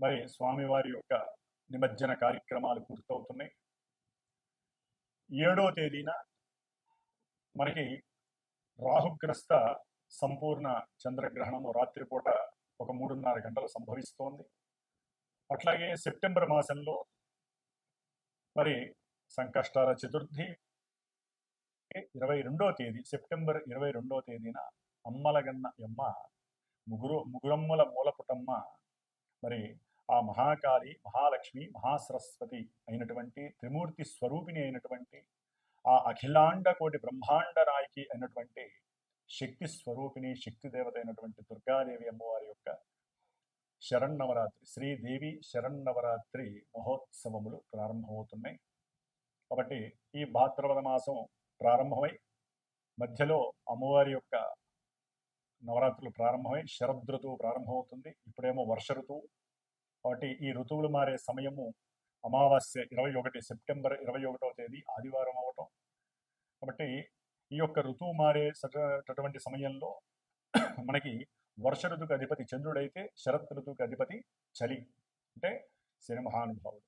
మరి స్వామివారి యొక్క నిమజ్జన కార్యక్రమాలు పూర్తవుతున్నాయి. ఏడో తేదీన మనకి రాహుగ్రస్త సంపూర్ణ చంద్రగ్రహణము రాత్రిపూట ఒక మూడున్నర గంటలు సంభవిస్తోంది. అట్లాగే సెప్టెంబర్ మాసంలో మరి సంకష్టాల చతుర్థి ఇరవై రెండో తేదీ సెప్టెంబర్ ఇరవై రెండో తేదీన అమ్మలగన్న యమ్మ ముగురు ముగురమ్మల మూలపుటమ్మ మరి ఆ మహాకాళి మహాలక్ష్మి మహాసరస్వతి అయినటువంటి త్రిమూర్తి స్వరూపిణి అయినటువంటి ఆ అఖిలాండ కోటి బ్రహ్మాండ నాయకి అయినటువంటి శక్తి స్వరూపిణి శక్తి దేవత అయినటువంటి దుర్గాదేవి అమ్మవారి యొక్క శరన్నవరాత్రి శ్రీదేవి శరన్నవరాత్రి మహోత్సవములు ప్రారంభమవుతున్నాయి. కాబట్టి ఈ భాద్రపద మాసం ప్రారంభమై మధ్యలో అమ్మవారి యొక్క నవరాత్రులు ప్రారంభమై శరదృతువు ప్రారంభమవుతుంది. ఇప్పుడేమో వర్ష ఋతువు కాబట్టి ఈ ఋతువులు మారే సమయము అమావాస్య ఇరవై ఒకటి సెప్టెంబర్ ఇరవై ఒకటో తేదీ ఆదివారం అవటం. కాబట్టి ఈ యొక్క ఋతువు మారేటటువంటి సమయంలో మనకి వర్ష ఋతువుకి అధిపతి చంద్రుడైతే శరత్ ఋతువుకి అధిపతి చలి అంటే శని మహానుభావుడు.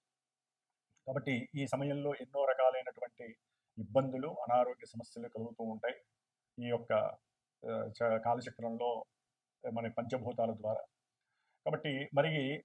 కాబట్టి ఈ సమయంలో ఎన్నో రకాలైనటువంటి ఇబ్బందులు అనారోగ్య సమస్యలు కలుగుతూ ఉంటాయి. ఈ యొక్క చ- కాలచక్రంలో మన పంచభూతాల ద్వారా. కాబట్టి మరి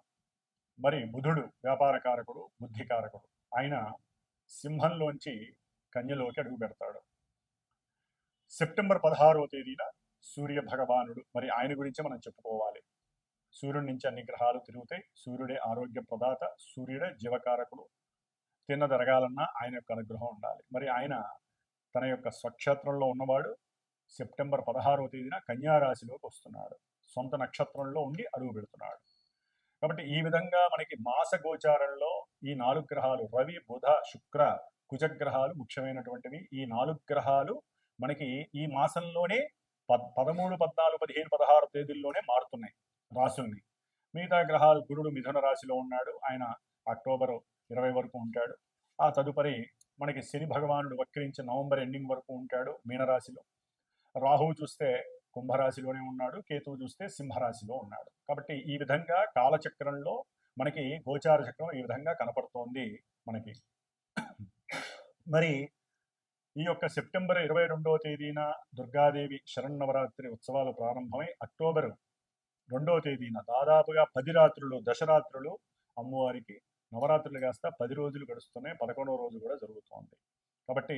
మరి బుధుడు వ్యాపారకారకుడు బుద్ధికారకుడు ఆయన సింహంలోంచి కన్యలోకి అడుగు పెడతాడు. సెప్టెంబర్ పదహారవ తేదీన సూర్య భగవానుడు మరి ఆయన గురించి మనం చెప్పుకోవాలి. సూర్యుడి నుంచి అన్ని గ్రహాలు తిరుగుతాయి. సూర్యుడే ఆరోగ్య ప్రదాత సూర్యుడే జీవకారకుడు. తిన్న జరగాలన్నా ఆయన యొక్క అనుగ్రహం ఉండాలి. మరి ఆయన తన యొక్క స్వక్షేత్రంలో ఉన్నవాడు సెప్టెంబర్ పదహారవ తేదీన కన్యారాశిలోకి వస్తున్నాడు. సొంత నక్షత్రంలో ఉండి అడుగు పెడుతున్నాడు. కాబట్టి ఈ విధంగా మనకి మాస గోచారంలో ఈ నాలుగు గ్రహాలు రవి బుధ శుక్ర కుజగ్రహాలు ముఖ్యమైనటువంటివి. ఈ నాలుగు గ్రహాలు మనకి ఈ మాసంలోనే పద్ పదమూడు పద్నాలుగు పదిహేను పదహారు తేదీల్లోనే మారుతున్నాయి రాసుల్ని మిగతా గ్రహాలు గురుడు మిథున రాశిలో ఉన్నాడు. ఆయన అక్టోబర్ ఇరవై వరకు ఉంటాడు. ఆ తదుపరి మనకి శని భగవానుడు వక్రించి నవంబర్ ఎండింగ్ వరకు ఉంటాడు మీనరాశిలో. రాహువు చూస్తే కుంభరాశిలోనే ఉన్నాడు. కేతువు చూస్తే సింహరాశిలో ఉన్నాడు. కాబట్టి ఈ విధంగా కాలచక్రంలో మనకి గోచార చక్రం ఈ విధంగా కనపడుతోంది మనకి. మరి ఈ యొక్క సెప్టెంబర్ ఇరవై రెండవ తేదీన దుర్గాదేవి శరన్నవరాత్రి ఉత్సవాలు ప్రారంభమై అక్టోబర్ రెండవ తేదీన దాదాపుగా పది రాత్రులు దశరాత్రులు అమ్మవారికి నవరాత్రులు కాస్త పది రోజులు గడుస్తున్నాయి. పదకొండవ రోజు కూడా జరుగుతోంది. కాబట్టి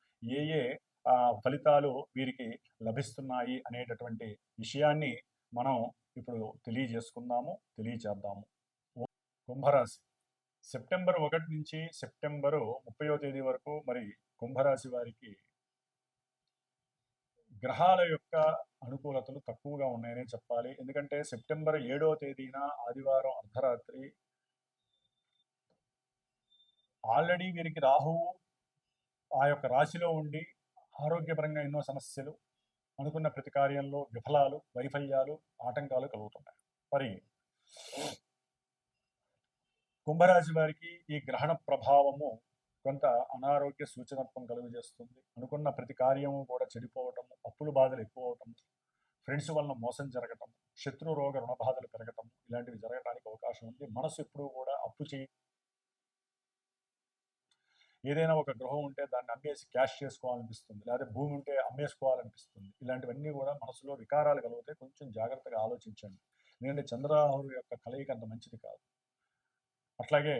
ఏ ఏ ఆ, ఫలితాలు వీరికి లభిస్తున్నాయి అనేటటువంటి విషయాన్ని మనం ఇప్పుడు తెలియజేసుకుందాము తెలియచేద్దాము. కుంభరాశి. సెప్టెంబర్ ఒకటి నుంచి సెప్టెంబరు ముప్పయో తేదీ వరకు మరి కుంభరాశి వారికి గ్రహాల యొక్క అనుకూలతలు తక్కువగా ఉన్నాయనే చెప్పాలి. ఎందుకంటే సెప్టెంబర్ ఏడో తేదీన ఆదివారం అర్ధరాత్రి. ఆల్రెడీ వీరికి రాహువు ఆ యొక్క రాశిలో ఉండి ఆరోగ్యపరంగా ఎన్నో సమస్యలు అనుకున్న ప్రతి కార్యంలో విఫలాలు వైఫల్యాలు ఆటంకాలు కలుగుతున్నాయి మరి కుంభరాశి వారికి ఈ గ్రహణ ప్రభావము కొంత అనారోగ్య సూచనత్వం కలుగజేస్తుంది. అనుకున్న ప్రతి కార్యము కూడా చెడిపోవటం అప్పుల బాధలు ఎక్కువ అవటం ఫ్రెండ్స్ వలన మోసం జరగటం శత్రు రోగ రుణ బాధలు పెరగటం ఇలాంటివి జరగడానికి అవకాశం ఉంది. మనసు ఎప్పుడూ కూడా అప్పు చేయి ఏదైనా ఒక గృహం ఉంటే దాన్ని అమ్మేసి క్యాష్ చేసుకోవాలనిపిస్తుంది. లేదా భూమి ఉంటే అమ్మేసుకోవాలనిపిస్తుంది. ఇలాంటివన్నీ కూడా మనసులో వికారాలు కలిగితే కొంచెం జాగ్రత్తగా ఆలోచించండి. ఎందుకంటే చంద్రరాహుడు యొక్క కలయిక అంత మంచిది కాదు. అట్లాగే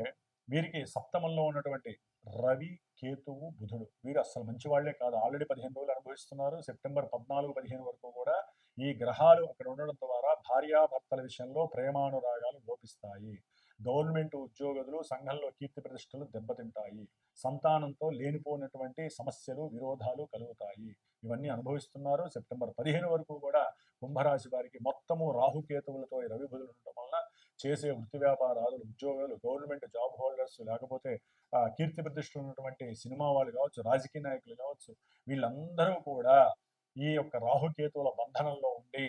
వీరికి సప్తమంలో ఉన్నటువంటి రవి కేతువు బుధుడు వీరు అసలు మంచి వాళ్ళే కాదు. ఆల్రెడీ పదిహేను రోజులు అనుభవిస్తున్నారు. సెప్టెంబర్ పద్నాలుగు పదిహేను వరకు కూడా ఈ గ్రహాలు అక్కడ ఉండడం ద్వారా భార్యాభర్తల విషయంలో ప్రేమానురాగాలు లోపిస్తాయి. గవర్నమెంట్ ఉద్యోగులు సంఘంలో కీర్తి ప్రతిష్టలు దెబ్బతింటాయి. సంతానంతో లేనిపోయినటువంటి సమస్యలు విరోధాలు కలుగుతాయి. ఇవన్నీ అనుభవిస్తున్నారు. సెప్టెంబర్ పదిహేను వరకు కూడా కుంభరాశి వారికి మొత్తము రాహుకేతువులతో రవి బుధులు ఉండటం వలన చేసే వృత్తి వ్యాపారాలు ఉద్యోగాలు గవర్నమెంట్ జాబ్ హోల్డర్స్ లేకపోతే కీర్తి ప్రతిష్టలు ఉన్నటువంటి సినిమా వాళ్ళు కావచ్చు రాజకీయ నాయకులు కావచ్చు వీళ్ళందరూ కూడా ఈ యొక్క రాహుకేతువుల బంధనంలో ఉండి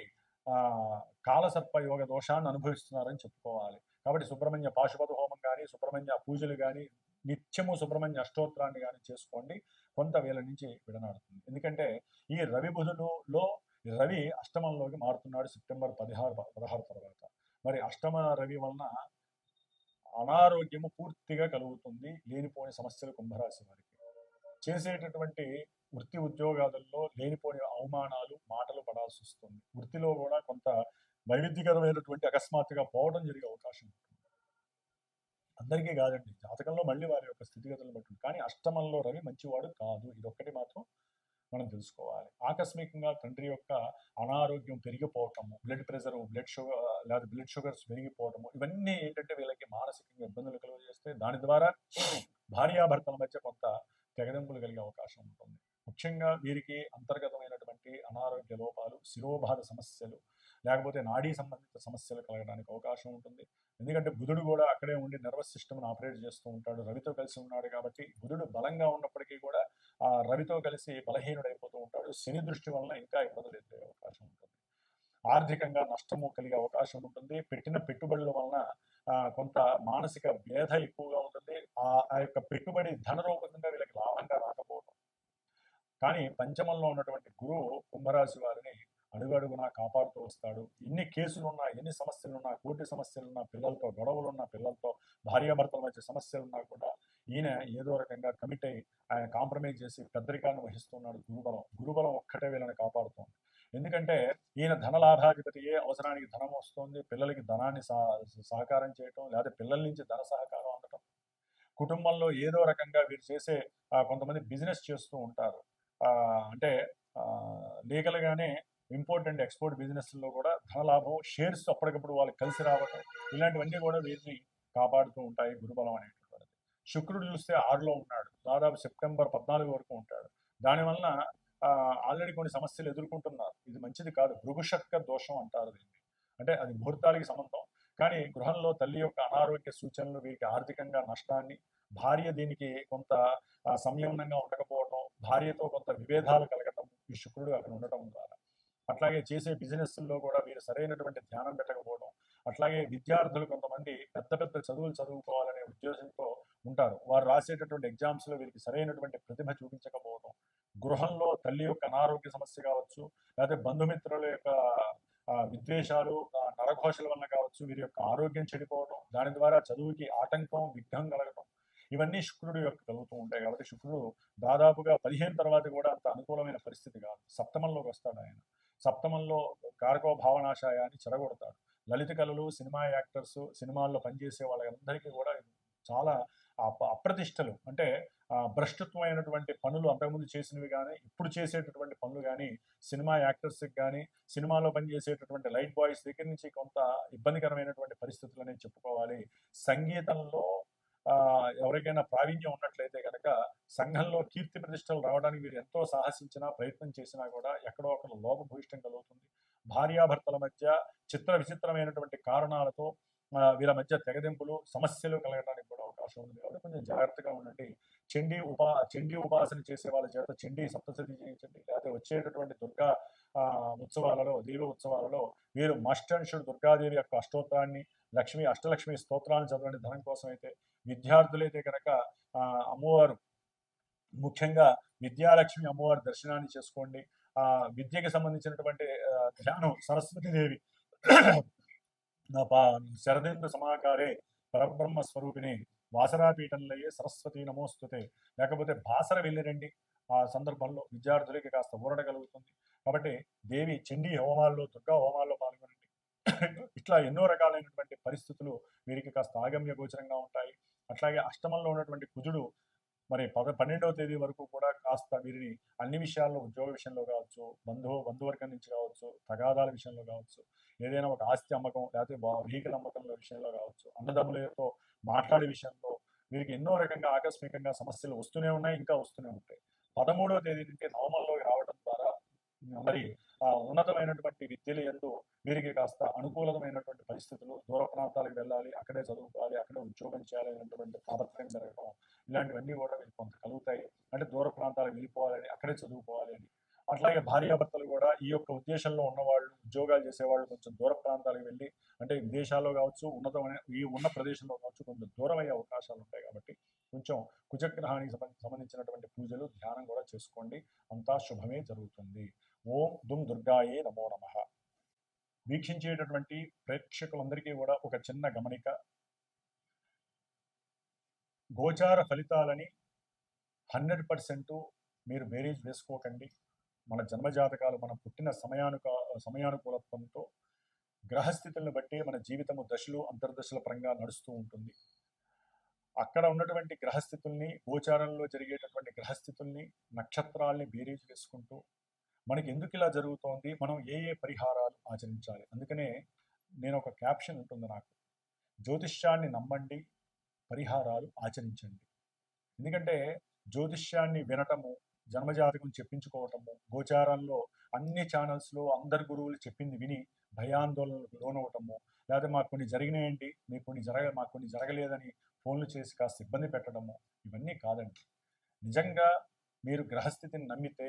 కాలసర్ప యోగ దోషాన్ని అనుభవిస్తున్నారని చెప్పుకోవాలి. కాబట్టి సుబ్రహ్మణ్య పాశుపత హోమం కానీ సుబ్రహ్మణ్య పూజలు కానీ నిత్యము సుబ్రహ్మణ్య అష్టోత్తరాన్ని కానీ చేసుకోండి. కొంత వేల నుంచి విడనాడుతుంది. ఎందుకంటే ఈ రవి బుధులలో రవి అష్టమంలోకి మారుతున్నాడు సెప్టెంబర్ పదహారు పదహారు తర్వాత. మరి అష్టమ రవి వలన అనారోగ్యము పూర్తిగా కలుగుతుంది. లేనిపోని సమస్యలు కుంభరాశి వారికి. చేసేటటువంటి వృత్తి ఉద్యోగాలలో లేనిపోని అవమానాలు మాటలు పడాల్సి వస్తుంది. వృత్తిలో కూడా కొంత వైవిధ్యకరమైనటువంటి అకస్మాత్తుగా పోవడం జరిగే అవకాశం ఉంటుంది. అందరికీ కాదండి జాతకంలో మళ్ళీ వారి యొక్క స్థితిగతులు బట్టి కానీ అష్టమంలో రవి మంచివాడు కాదు. ఇది మాత్రం మనం తెలుసుకోవాలి. ఆకస్మికంగా తండ్రి యొక్క అనారోగ్యం పెరిగిపోవటము బ్లడ్ ప్రెషర్ బ్లడ్ షుగర్ లేదా బ్లడ్ షుగర్స్ పెరిగిపోవటము ఇవన్నీ ఏంటంటే వీళ్ళకి మానసికంగా ఇబ్బందులు కలుగజేస్తే దాని ద్వారా భార్యాభర్తల మధ్య కొంత తెగదెంపులు కలిగే అవకాశం ఉంటుంది. ముఖ్యంగా వీరికి అంతర్గతమైనటువంటి అనారోగ్య లోపాలు శిరోబాధ సమస్యలు లేకపోతే నాడీ సంబంధిత సమస్యలు కలగడానికి అవకాశం ఉంటుంది. ఎందుకంటే బుధుడు కూడా అక్కడే ఉండి నర్వస్ సిస్టమ్ను ఆపరేట్ చేస్తూ ఉంటాడు. రవితో కలిసి ఉన్నాడు కాబట్టి బుధుడు బలంగా ఉన్నప్పటికీ కూడా ఆ రవితో కలిసి బలహీనుడైపోతూ ఉంటాడు. శని దృష్టి వలన ఇంకా ఇబ్బందులు ఎదురయ్యే అవకాశం ఉంటుంది. ఆర్థికంగా నష్టము కలిగే అవకాశం ఉంటుంది. పెట్టిన పెట్టుబడుల వలన కొంత మానసిక భేద ఎక్కువగా ఉంటుంది. ఆ ఆ యొక్క పెట్టుబడి ధన రూపంగా కానీ పంచమంలో ఉన్నటువంటి గురువు కుంభరాశి వారిని అడుగడుగునా కాపాడుతూ వస్తాడు. ఎన్ని కేసులున్నా ఎన్ని సమస్యలున్నా కోటి సమస్యలున్నా పిల్లలతో గొడవలున్నా పిల్లలతో భార్యాభర్తల మధ్య సమస్యలున్నా కూడా ఈయన ఏదో రకంగా కమిట్ అయి ఆయన కాంప్రమైజ్ చేసి పెద్దరికాన్ని వహిస్తున్నాడు గురుబలం. గురుబలం ఒక్కటే వీళ్ళని కాపాడుతోంది. ఎందుకంటే ఈయన ధనలాభాధిపతియే అవసరానికి ధనం వస్తుంది పిల్లలకి ధనాన్ని సహ- సహకారం చేయటం లేదా పిల్లల నుంచి ధన సహకారం అందటం. కుటుంబంలో ఏదో రకంగా వీరు చేసే కొంతమంది బిజినెస్ చేస్తూ ఉంటారు. అంటే లీగల్గానే ఇంపోర్ట్ అండ్ ఎక్స్పోర్ట్ బిజినెస్లో కూడా ధనలాభం షేర్స్ అప్పటికప్పుడు వాళ్ళకి కలిసి రావటం ఇలాంటివన్నీ కూడా వీరిని కాపాడుతూ ఉంటాయి గురుబలం అనేటటువంటిది. శుక్రుడు చూస్తే ఆరులో ఉన్నాడు. దాదాపు సెప్టెంబర్ పద్నాలుగు వరకు ఉంటాడు. దానివల్ల ఆల్రెడీ కొన్ని సమస్యలు ఎదుర్కొంటున్నారు. ఇది మంచిది కాదు. భృగుషక్క దోషం అంటారు దీన్ని. అంటే అది ముహూర్తాలకి సంబంధం. కానీ గృహంలో తల్లి యొక్క అనారోగ్య సూచనలు వీరికి ఆర్థికంగా నష్టాన్ని భార్య దీనికి కొంత సంయమనంగా ఉండకపోవడం భార్యతో కొంత విభేదాలు కలగటం ఈ శుక్రుడు అక్కడ ఉండటం ద్వారా. అట్లాగే చేసే బిజినెస్లో కూడా వీరు సరైనటువంటి ధ్యానం పెట్టకపోవడం అట్లాగే విద్యార్థులు కొంతమంది పెద్ద పెద్ద చదువులు చదువుకోవాలనే ఉద్దేశంతో ఉంటారు. వారు రాసేటటువంటి ఎగ్జామ్స్లో వీరికి సరైనటువంటి ప్రతిభ చూపించకపోవడం గృహంలో తల్లి యొక్క అనారోగ్య సమస్య కావచ్చు లేకపోతే బంధుమిత్రుల యొక్క విద్వేషాలు నరఘోషల వల్ల కావచ్చు వీరి యొక్క ఆరోగ్యం చెడిపోవడం దాని ద్వారా చదువుకి ఆటంకం విఘ్నం కలగటం ఇవన్నీ శుక్రుడు యొక్క కలుగుతూ ఉంటాయి కాబట్టి శుక్రుడు దాదాపుగా పదిహేను తర్వాత కూడా అంత అనుకూలమైన పరిస్థితి కాదు. సప్తమంలోకి వస్తాడు ఆయన. సప్తమంలో కారకో భావనాశాయాన్ని చెరగొడతాడు లలిత కళలు సినిమా యాక్టర్స్ సినిమాల్లో పనిచేసే వాళ్ళందరికీ కూడా చాలా అప- అప్రతిష్టలు. అంటే భ్రష్టత్వమైనటువంటి పనులు అంతకుముందు చేసినవి కానీ ఇప్పుడు చేసేటటువంటి పనులు కానీ సినిమా యాక్టర్స్కి కానీ సినిమాలో పనిచేసేటటువంటి లైట్ బాయ్స్ దగ్గర నుంచి కొంత ఇబ్బందికరమైనటువంటి పరిస్థితులు అనేది చెప్పుకోవాలి. సంగీతంలో ఎవరికైనా ప్రావీణ్యం ఉన్నట్లయితే కనుక సంఘంలో కీర్తి ప్రతిష్టలు రావడానికి వీరు ఎంతో సాహసించినా ప్రయత్నం చేసినా కూడా ఎక్కడో ఒకరు లోపభూయిష్టం కలుగుతుంది. భార్యాభర్తల మధ్య చిత్ర విచిత్రమైనటువంటి కారణాలతో వీళ్ళ మధ్య తెగదింపులు సమస్యలు కలగడానికి కూడా అవకాశం ఉంది కాబట్టి కొంచెం జాగ్రత్తగా ఉండండి. చండీ ఉపా చండీ ఉపాసన చేసే వాళ్ళ చేత చండీ సప్తశతి చేయించండి లేకపోతే వచ్చేటటువంటి దుర్గా ఆ, ఉత్సవాలలో దేవి ఉత్సవాలలో వీరు మస్టన్షుడు దుర్గాదేవి యొక్క అష్టోత్తరాన్ని లక్ష్మి అష్టలక్ష్మి స్తోత్రాలను చదవండి. ధనం కోసం అయితే విద్యార్థులైతే కనుక ఆ, అమ్మవారు ముఖ్యంగా విద్యాలక్ష్మి అమ్మవారి దర్శనాన్ని చేసుకోండి. ఆ విద్యకి సంబంధించినటువంటి ధ్యానం సరస్వతీదేవి నా శరదేంద్ర సమాకారే పరబ్రహ్మ స్వరూపిణి వాసరాపీఠంలయ్యే సరస్వతి నమోస్తుతే. లేకపోతే వెళ్ళి వెళ్ళిరండి ఆ సందర్భంలో విద్యార్థులకి కాస్త ఊరట కలుగుతుంది. కాబట్టి దేవి చండీ హోమాల్లో దుర్గా హోమాల్లో ఇట్లా ఎన్నో రకాలైనటువంటి పరిస్థితులు వీరికి కాస్త ఆగమ్య గోచరంగా ఉంటాయి. అట్లాగే అష్టమంలో ఉన్నటువంటి కుజుడు మరి పద పన్నెండవ తేదీ వరకు కూడా కాస్త వీరిని అన్ని విషయాల్లో ఉద్యోగ విషయంలో కావచ్చు బంధువు బంధువర్గం నుంచి కావచ్చు తగాదాల విషయంలో కావచ్చు ఏదైనా ఒక ఆస్తి అమ్మకం లేకపోతే వెహికల్ అమ్మకంలో విషయంలో కావచ్చు అన్నదమ్ములతో మాట్లాడే విషయంలో వీరికి ఎన్నో రకంగా ఆకస్మికంగా సమస్యలు వస్తూనే ఉన్నాయి ఇంకా వస్తూనే ఉంటాయి. పదమూడవ తేదీ నుండి నవమంలోకి రావడం ద్వారా మరి ఉన్నతమైనటువంటి విద్యలు ఎందు వీరికి కాస్త అనుకూలమైనటువంటి పరిస్థితులు దూర ప్రాంతాలకు వెళ్ళాలి అక్కడే చదువుకోవాలి అక్కడే ఉద్యోగం చేయాలి అనేటువంటి తాపత్రయం జరగడం ఇలాంటివన్నీ కూడా వీరికి కొంత కలుగుతాయి. అంటే దూర ప్రాంతాలకు వెళ్ళిపోవాలని అక్కడే చదువుకోవాలి అని. అట్లాగే భార్యాభర్తలు కూడా ఈ యొక్క ఉద్దేశంలో ఉన్నవాళ్ళు ఉద్యోగాలు చేసేవాళ్ళు కొంచెం దూర ప్రాంతాలకు వెళ్ళి అంటే విదేశాల్లో కావచ్చు ఉన్నతమైన ఈ ఉన్న ప్రదేశంలో కావచ్చు కొంచెం దూరం అయ్యే అవకాశాలు ఉంటాయి కాబట్టి కొంచెం కుజగ్రహానికి సంబంధించినటువంటి పూజలు ధ్యానం కూడా చేసుకోండి. అంతా శుభమే జరుగుతుంది. ఓం దుమ్ దుర్గాయే నమో నమ. వీక్షించేటటువంటి ప్రేక్షకులందరికీ కూడా ఒక చిన్న గమనిక. గోచార ఫలితాలని హండ్రెడ్ పర్సెంట్ మీరు బేరీజ్ వేసుకోకండి. మన జన్మజాతకాలు మనం పుట్టిన సమయానుక సమయానుకూలత్వంతో గ్రహస్థితులను బట్టి మన జీవితము దశలు అంతర్దశల పరంగా నడుస్తూ ఉంటుంది. అక్కడ ఉన్నటువంటి గ్రహస్థితుల్ని గోచారంలో జరిగేటటువంటి గ్రహస్థితుల్ని నక్షత్రాల్ని బేరీజ్ వేసుకుంటూ మనకి ఎందుకు ఇలా జరుగుతోంది? మనం ఏ ఏ పరిహారాలు ఆచరించాలి? అందుకనే నేను ఒక క్యాప్షన్ ఉంటుంది నాకు. జ్యోతిష్యాన్ని నమ్మండి పరిహారాలు ఆచరించండి. ఎందుకంటే జ్యోతిష్యాన్ని వినటము జన్మజాతకం చెప్పించుకోవటము గోచారంలో అన్ని ఛానల్స్లో అందరు గురువులు చెప్పింది విని భయాందోళనలకు లోనవటము లేదా మాకు కొన్ని జరిగినాయండి మీకు కొన్ని జరగ మాకు కొన్ని జరగలేదని ఫోన్లు చేసి కాస్త ఇబ్బంది పెట్టడము ఇవన్నీ కాదండి. నిజంగా మీరు గ్రహస్థితిని నమ్మితే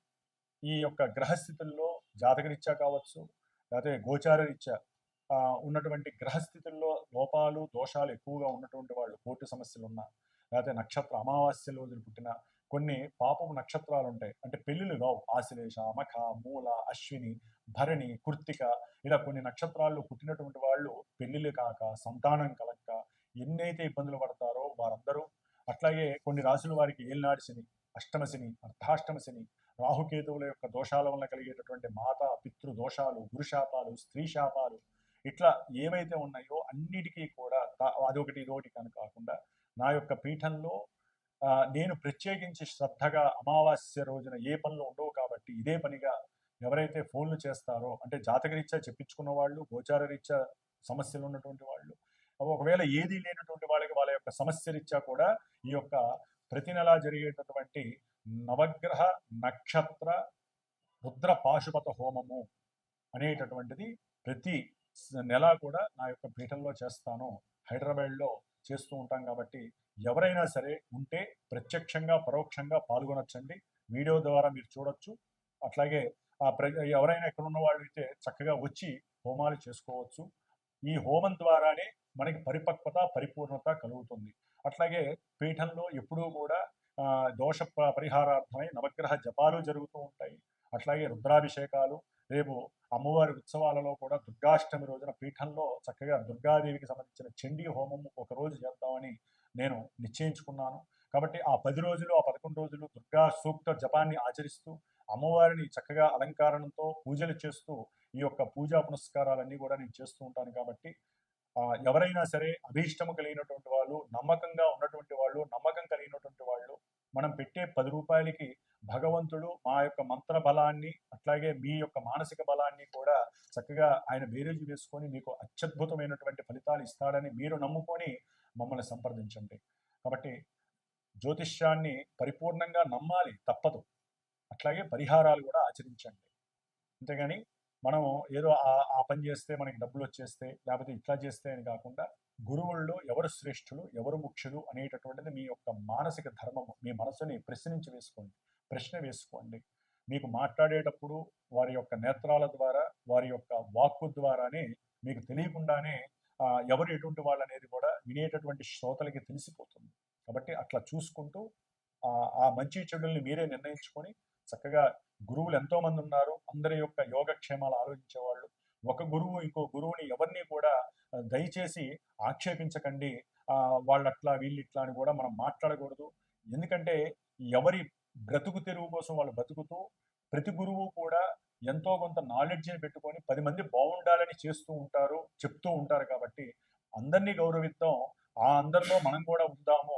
ఈ యొక్క గ్రహస్థితుల్లో జాతకరీత్యా కావచ్చు లేకపోతే గోచార రీత్యా ఉన్నటువంటి గ్రహస్థితుల్లో లోపాలు దోషాలు ఎక్కువగా ఉన్నటువంటి వాళ్ళు కోర్టు సమస్యలు ఉన్నా లేకపోతే నక్షత్ర అమావాస్య రోజులు పుట్టిన కొన్ని పాపపు నక్షత్రాలు ఉంటాయి అంటే పెళ్ళిళ్ళు కావు. ఆశ్లేష మఖ మూల అశ్విని భరణి కృత్తిక ఇలా కొన్ని నక్షత్రాల్లో పుట్టినటువంటి వాళ్ళు పెళ్ళిళ్ళు కాక సంతానం కలక్క ఎన్నైతే ఇబ్బందులు పడతారో వారందరూ అట్లాగే కొన్ని రాసుల వారికి ఏలినాడు శని అష్టమ శని అర్ధాష్టమ శని రాహుకేతువుల యొక్క దోషాల వల్ల కలిగేటటువంటి మాత పితృ దోషాలు గురుశాపాలు స్త్రీ శాపాలు ఇట్లా ఏవైతే ఉన్నాయో అన్నిటికీ కూడా అదొకటి ఇదొకటి కనుక కాకుండా నా యొక్క పీఠంలో నేను ప్రత్యేకించి శ్రద్ధగా అమావాస్య రోజున ఏ పనులు ఉండవు కాబట్టి ఇదే పనిగా ఎవరైతే ఫోన్లు చేస్తారో అంటే జాతకరీత్యా చెప్పించుకున్న వాళ్ళు గోచార రీత్యా సమస్యలు ఉన్నటువంటి వాళ్ళు ఒకవేళ ఏది లేనటువంటి వాళ్ళకి వాళ్ళ యొక్క సమస్య రీత్యా కూడా ఈ యొక్క ప్రతి నెలా జరిగేటటువంటి నవగ్రహ నక్షత్ర రుద్ర పాశుపత హోమము అనేటటువంటిది ప్రతి నెల కూడా నా యొక్క పీఠంలో చేస్తాను. హైదరాబాద్లో చేస్తూ ఉంటాం కాబట్టి ఎవరైనా సరే ఉంటే ప్రత్యక్షంగా పరోక్షంగా పాల్గొనొచ్చండి. వీడియో ద్వారా మీరు చూడొచ్చు. అట్లాగే ఆ ప్ర ఎవరైనా ఇక్కడ ఉన్న వాళ్ళు అయితే చక్కగా వచ్చి హోమాలు చేసుకోవచ్చు. ఈ హోమం ద్వారానే మనకి పరిపక్వత పరిపూర్ణత కలుగుతుంది. అట్లాగే పీఠంలో ఎప్పుడూ కూడా దోష ప- పరిహారార్థమై నవగ్రహ జపాలు జరుగుతూ ఉంటాయి. అట్లాగే రుద్రాభిషేకాలు రేపు అమ్మవారి ఉత్సవాలలో కూడా దుర్గాష్టమి రోజున పీఠంలో చక్కగా దుర్గాదేవికి సంబంధించిన చండీ హోమం ఒక రోజు చేద్దామని నేను నిశ్చయించుకున్నాను. కాబట్టి ఆ పది రోజులు ఆ పదకొండు రోజులు దుర్గా సూక్త జపాన్ని ఆచరిస్తూ అమ్మవారిని చక్కగా అలంకారణతో పూజలు చేస్తూ ఈ యొక్క పూజా పునస్కారాలన్నీ కూడా నేను చేస్తూ ఉంటాను. కాబట్టి ఎవరైనా సరే అభీష్టము కలిగినటువంటి వాళ్ళు నమ్మకంగా ఉన్నటువంటి వాళ్ళు నమ్మకం కలిగినటువంటి వాళ్ళు మనం పెట్టే పది రూపాయలకి భగవంతుడు మా యొక్క మంత్ర బలాన్ని అట్లాగే మీ యొక్క మానసిక బలాన్ని కూడా చక్కగా ఆయన బేరేజీ వేసుకొని మీకు అత్యద్భుతమైనటువంటి ఫలితాలు ఇస్తాడని మీరు నమ్ముకొని మమ్మల్ని సంప్రదించండి. కాబట్టి జ్యోతిష్యాన్ని పరిపూర్ణంగా నమ్మాలి తప్పదు. అట్లాగే పరిహారాలు కూడా ఆచరించండి. అంతేగాని మనం ఏదో ఆ పని చేస్తే మనకి డబ్బులు వచ్చేస్తే లేకపోతే ఇట్లా చేస్తే అని కాకుండా గురువుల్లో ఎవరు శ్రేష్ఠులు ఎవరు ముఖ్యులు అనేటటువంటిది మీ యొక్క మానసిక ధర్మము. మీ మనసుని ప్రశ్నించి వేసుకోండి. ప్రశ్న వేసుకోండి. మీకు మాట్లాడేటప్పుడు వారి యొక్క నేత్రాల ద్వారా వారి యొక్క వాక్కు ద్వారానే మీకు తెలియకుండానే ఎవరు ఎటువంటి వాళ్ళు అనేది కూడా వినేటటువంటి శ్రోతలకి తెలిసిపోతుంది. కాబట్టి అట్లా చూసుకుంటూ ఆ ఆ మంచి చెడుల్ని మీరే నిర్ణయించుకొని చక్కగా గురువులు ఎంతో మంది ఉన్నారు. అందరి యొక్క యోగక్షేమాలు ఆలోచించే వాళ్ళు ఒక గురువు ఇంకో గురువుని ఎవరిని కూడా దయచేసి ఆక్షేపించకండి. వాళ్ళు అట్లా వీళ్ళు ఇట్లా అని కూడా మనం మాట్లాడకూడదు. ఎందుకంటే ఎవరి బ్రతుకు తెరువు కోసం వాళ్ళు బ్రతుకుతూ ప్రతి గురువు కూడా ఎంతో కొంత నాలెడ్జ్ని పెట్టుకొని పది మంది బాగుండాలని చేస్తూ ఉంటారు చెప్తూ ఉంటారు కాబట్టి అందరినీ గౌరవిద్దాం. ఆ అందరిలో మనం కూడా ఉందాము.